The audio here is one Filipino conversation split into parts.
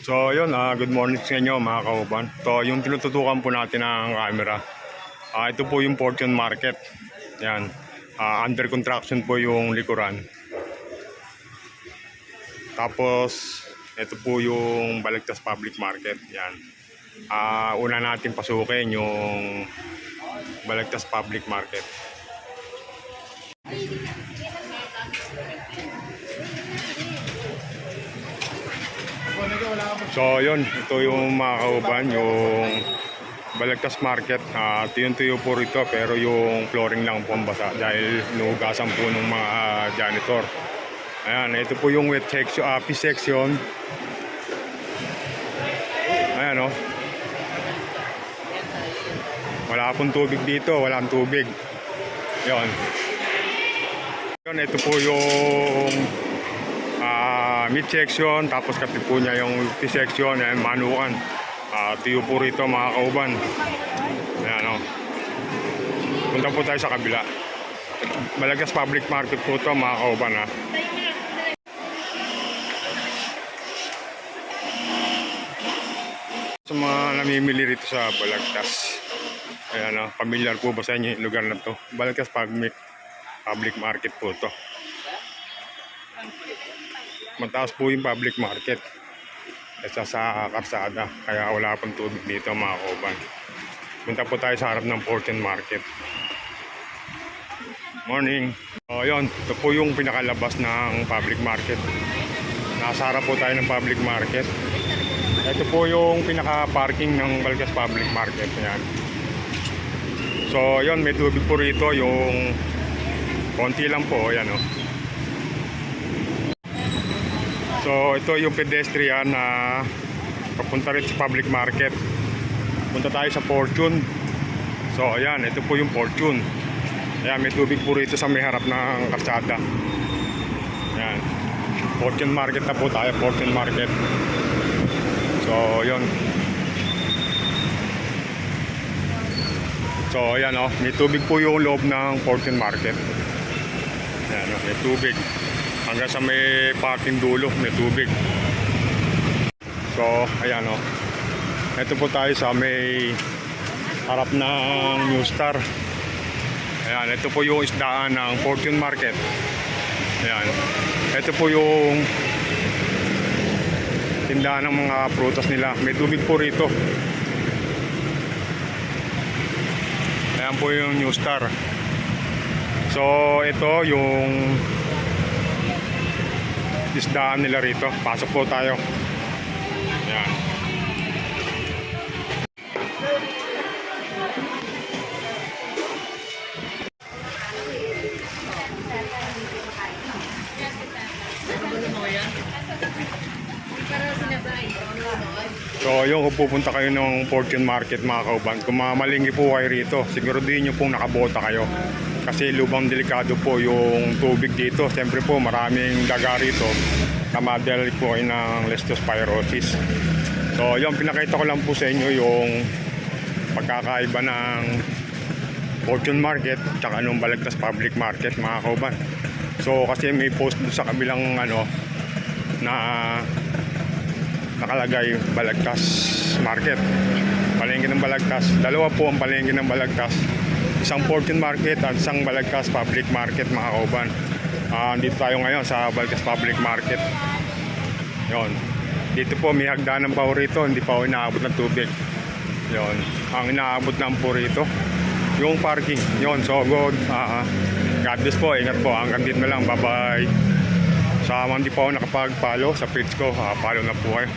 So yun, ah, good morning sa inyo mga kauban. So yung tinututukan po natin ng camera. Ah, ito po yung Fortune Market. Yan. Ah, under construction po yung likuran. Tapos ito po yung Balagtas Public Market. Yan. Ah, una natin pasukin yung Balagtas Public Market. So yun, ito yung mga kauban, yung Balagtas Market. Uh, tuyong-tuyo po rito pero yung flooring lang po ang basa dahil nugasan po ng mga ah, janitor. Ayan, ito po yung wet section, uh, section. Ayan o. Wala pong tubig dito, walang tubig. Yun. Yun, ito po yung ah mid section tapos kapi po niya yung section and manukan ah tiyo po rito mga kauban. Ayan o punta po tayo sa kabila. Malagas Public Market po to mga kauban ha sa mga namimili rito sa Balagtas. Ayan o familiar po ba sa inyo yung lugar na to? Balagtas Public Public Market po to mataas po yung public market kaysa sa karsada. Kaya wala pang tubig dito mga kauban punta po tayo sa harap ng Fortune Market. Morning. So yun. Ito po yung pinakalabas ng public market. Nasa harap po tayo ng public market. Ito po yung pinaka parking ng Balgas Public Market. Yan so yun. May tubig po rito. Yung konti lang po. Yan o oh. So ito yung pedestrian na papunta rin sa public market. Punta tayo sa Fortune. So ayan, ito po yung Fortune. Ayan, may tubig po rito sa may harap ng kalsada. Ayan. Fortune Market na po tayo, Fortune Market. So yun. So ayan oh, may tubig po yung loob ng Fortune Market. Ayan oh, may tubig hanggang sa may parking dulo may tubig. So ayan o ito po tayo sa may harap ng New Star. Ayan ito po yung isdaan ng Fortune Market. Ayan. Ito po yung tindahan ng mga prutas nila. May tubig po rito. Ayan po yung New Star. So ito yung isdaan nila rito. Pasok po tayo. Yan. So yung kung pupunta kayo ng Fortune Market mga kauban, kung mamalinggi po kayo rito, siguraduhin nyo pong nakabota kayo. Kasi lubang delikado po yung tubig dito. Siyempre po maraming daga rito na madali po ng leptospirosis. So yung pinakita ko lang po sa inyo yung pagkakaiba ng Fortune Market tsaka nung Balagtas Public Market mga kauban. So kasi may post sa kabilang ano na nakalagay Balagtas Market. Palengke ng Balagtas. Dalawa po ang palengke ng Balagtas. Isang Fortune Market at isang Balagtas Public Market mga kauban. Ah, dito tayo ngayon sa Balagtas Public Market. Yon. Dito po may hagdanan pa rito, hindi pa inaabot ng tubig. Yon. Ang inaabot lang po rito yung parking. Yon. So good. Ah. God bless po. Ingat po. Hanggang dito na lang. Bye-bye. Sa mga hindi pa ako nakapag-follow sa page ko, ah, follow na po kayo.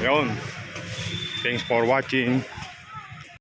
Yun. Thanks for watching.